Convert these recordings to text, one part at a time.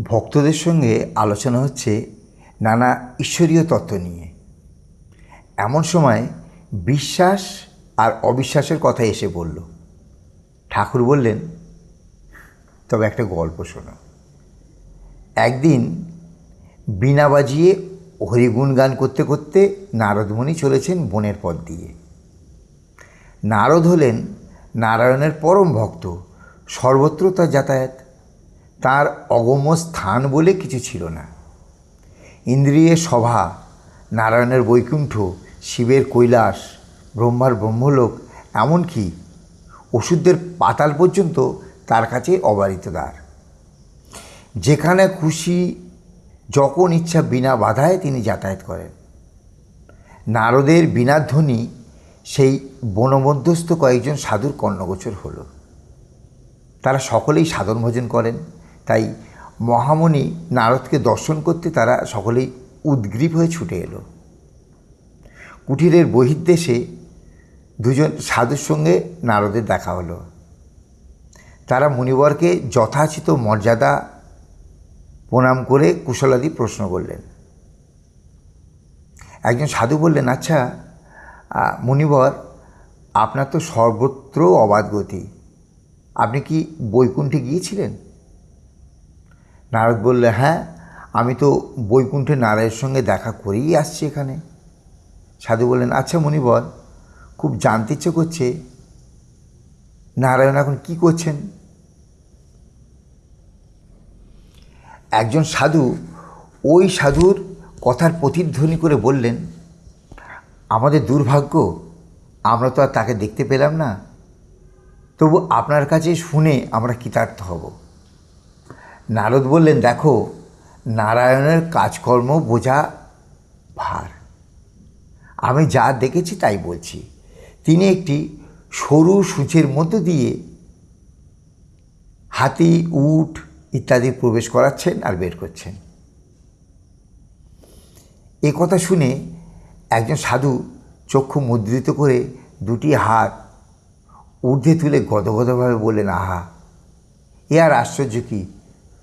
ভক্তদের সঙ্গে আলোচনা হচ্ছে নানা ঈশ্বরীয় তত্ত্ব নিয়ে। এমন সময় বিশ্বাস আর অবিশ্বাসের কথা এসে বলল। ঠাকুর বললেন, তবে একটা গল্প শোনো। একদিন বীণা বাজিয়ে হরিগুণ গান করতে করতে নারদমণি চলেছেন বনের পথ দিয়ে। নারদ হলেন নারায়ণের পরম ভক্ত, সর্বত্র তার যাতায়াত। তার অগম্য স্থান বলে কিছু ছিল না। ইন্দ্রিয়ের সভা, নারায়ণের বৈকুণ্ঠ, শিবের কৈলাস, ব্রহ্মার ব্রহ্মলোক, এমনকি ওষুধদের পাতাল পর্যন্ত তার কাছে অবারিত দ্বার। যেখানে খুশি, যখন ইচ্ছা বিনা বাধায় তিনি যাতায়াত করেন। নারদের বিনাধ্বনি সেই বনমধ্যস্থ কয়েকজন সাধুর কর্ণগোচর হলো। তারা সকলেই সাধন ভোজন করেন। তাই মহামণি নারদকে দর্শন করতে তারা সকলেই উদ্গ্রীব হয়ে ছুটে এলো। কুটিরের বহির্দেশে দুজন সাধুর সঙ্গে নারদের দেখা হলো। তারা মুনিবরকে যথাচিত মর্যাদা প্রণাম করে কুশলাদি প্রশ্ন করলেন। একজন সাধু বললেন আচ্ছা মুনিবর, আপনার তো সর্বত্র অবাধ গতি। আপনি কি বৈকুণ্ঠে গিয়েছিলেন? নারদ বললে হ্যাঁ আমি তো বৈকুণ্ঠে নারায়ণের সঙ্গে দেখা করেই আসছি এখানে। সাধু বললেন আচ্ছা মুনিবর খুব জানতে ইচ্ছে করছে, নারায়ণ এখন কি করছেন? একজন সাধু ওই সাধুর কথার প্রতিধ্বনি করে বললেন, আমাদের দুর্ভাগ্য, আমরা তো আর তাকে দেখতে পেলাম না। তবু আপনার কাছে শুনে আমরা কৃতার্থ হব। নারদ বললেন, দেখো, নারায়ণের কাজকর্ম বোঝা ভার। আমি যা দেখেছি তাই বলছি। তিনি একটি সরু সূচের মধ্য দিয়ে হাতি, উট ইত্যাদি প্রবেশ করাচ্ছেন আর বের করছেন। এ কথা শুনে একজন সাধু চক্ষু মুদ্রিত করে দুটি হাত ঊর্ধ্বে তুলে গদগদভাবে বললেন, আহা, এ আর আশ্চর্য কি?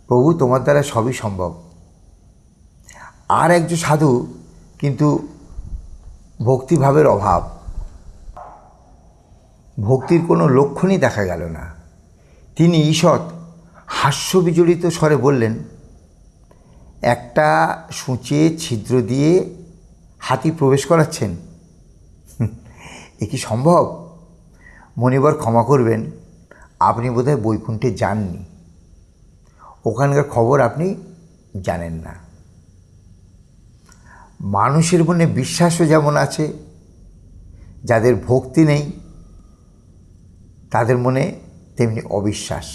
প্রভু, তোমার দ্বারা সবই সম্ভব। আর একজন সাধু কিন্তু ভক্তিভাবের অভাব। ভক্তির কোনো লক্ষণই দেখা গেল না। তিনি ঈষৎ হাস্যবিজড়িত স্বরে বললেন, একটা সূচে ছিদ্র দিয়ে হাতি প্রবেশ করাচ্ছেন? এ কি সম্ভব? মনিবার ক্ষমা করবেন, আপনি বোধহয় বৈকুণ্ঠে যাননি। ওখানকার খবর আপনি জানেন না। মানুষের মনে বিশ্বাসও যেমন আছে, যাদের ভক্তি নেই, তাদের মনে তেমনি অবিশ্বাস।